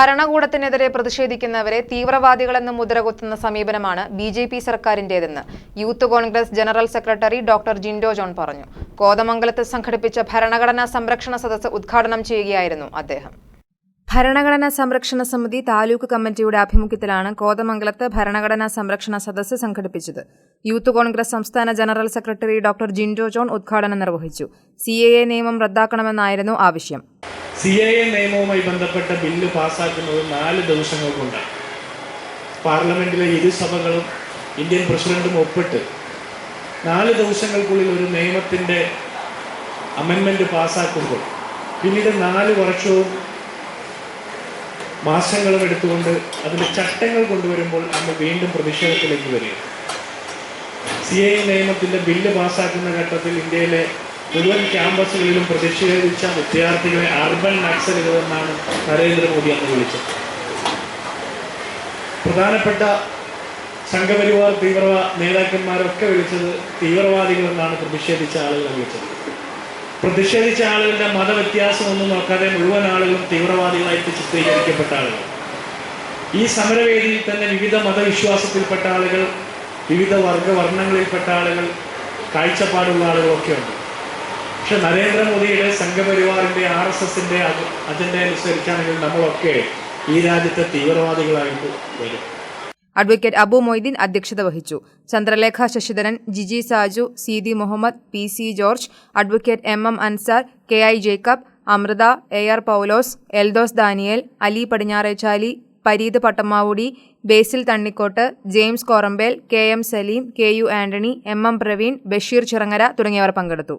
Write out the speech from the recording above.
ഭരണകൂടത്തിനെതിരെ പ്രതിഷേധിക്കുന്നവരെ തീവ്രവാദികളെന്ന് മുദ്രകുത്തുന്ന സമീപനമാണ് B J P സർക്കാരിന്റേതെന്ന് youth Congress general secretary doctor Jindo John പറഞ്ഞു. കോതമംഗലത്ത് സംഘടിപ്പിച്ച ഭരണഘടനാ സംരക്ഷണ സദസ്സ് ഉദ്ഘാടനം ചെയ്യുകയായിരുന്നു അദ്ദേഹം. ഭരണഘടനാ സംരക്ഷണ സമിതി താലൂക്ക് കമ്മിറ്റിയുടെ ആഭിമുഖ്യത്തിലാണ് കോതമംഗലത്ത് ഭരണഘടനാ സംരക്ഷണ സദസ്സ് സംഘടിപ്പിച്ചത്. യൂത്ത് കോൺഗ്രസ് സംസ്ഥാന general secretary doctor Jindo John ഉദ്ഘാടനം നിർവഹിച്ചു. സി നിയമം റദ്ദാക്കണമെന്നായിരുന്നു ആവശ്യം. സി എ എ നിയമവുമായി ബന്ധപ്പെട്ട ബില്ല് പാസ്സാക്കുന്നത് നാല് ദിവസങ്ങൾ കൊണ്ടാണ് പാർലമെന്റിലെ ഇരുസഭകളും ഇന്ത്യൻ പ്രസിഡന്റും ഒപ്പിട്ട് നാല് ദിവസങ്ങൾക്കുള്ളിൽ ഒരു നിയമത്തിന്റെ അമെന്മെന്റ് പാസ്സാക്കുമ്പോൾ പിന്നീട് നാല് വർഷവും മാസങ്ങളും എടുത്തുകൊണ്ട് അതിന്റെ ചട്ടങ്ങൾ കൊണ്ടുവരുമ്പോൾ നമ്മൾ വീണ്ടും പ്രതിഷേധത്തിലേക്ക് വരിക സി എ നിയമത്തിന്റെ ബില്ല് പാസ്സാക്കുന്ന ഘട്ടത്തിൽ ഇന്ത്യയിലെ മുഴുവൻ ക്യാമ്പസുകളിലും പ്രതിഷേധിച്ച വിദ്യാർത്ഥികളെ അർബൻ നക്സലുകളെന്നാണ് നരേന്ദ്രമോദി അന്ന് വിളിച്ചത്. പ്രധാനപ്പെട്ട സംഘപരിവാർ തീവ്രവാ നേതാക്കന്മാരൊക്കെ വിളിച്ചത് തീവ്രവാദികളെന്നാണ് പ്രതിഷേധിച്ച ആളുകളെ വിളിച്ചത്. പ്രതിഷേധിച്ച ആളുകളുടെ മതവ്യത്യാസമൊന്നും നോക്കാതെ മുഴുവൻ ആളുകളും തീവ്രവാദികളായിട്ട് ചിത്രീകരിക്കപ്പെട്ട ആളുകൾ. ഈ സമരവേദിയിൽ തന്നെ വിവിധ മതവിശ്വാസത്തിൽപ്പെട്ട ആളുകൾ വിവിധ വർഗവർണങ്ങളിൽപ്പെട്ട ആളുകൾ കാഴ്ചപ്പാടുള്ള ആളുകളൊക്കെ ഉണ്ട് പക്ഷെ നരേന്ദ്രമോദിയുടെ സംഘപരിവാറിന്റെ ആർ എസ് എസിന്റെ അജണ്ട അനുസരിച്ചാണെങ്കിൽ നമ്മളൊക്കെ ഈ രാജ്യത്തെ തീവ്രവാദികളായിട്ട് വരും. അഡ്വക്കേറ്റ് അബു മൊയ്തീൻ അധ്യക്ഷത വഹിച്ചു. Chandralekha Sasidharan Jiji Saju Seethi Muhammad P C George advocate M M Ansar K I Jacob Amritha A R Paulose Eldhose Daniel Ali Padinjarechali Pareeth Pattamavudi Basil Thannikkottu James Korambel K M Saleem K U Antony M M Praveen Basheer Chirangara തുടങ്ങിയവർ പങ്കെടുത്തു.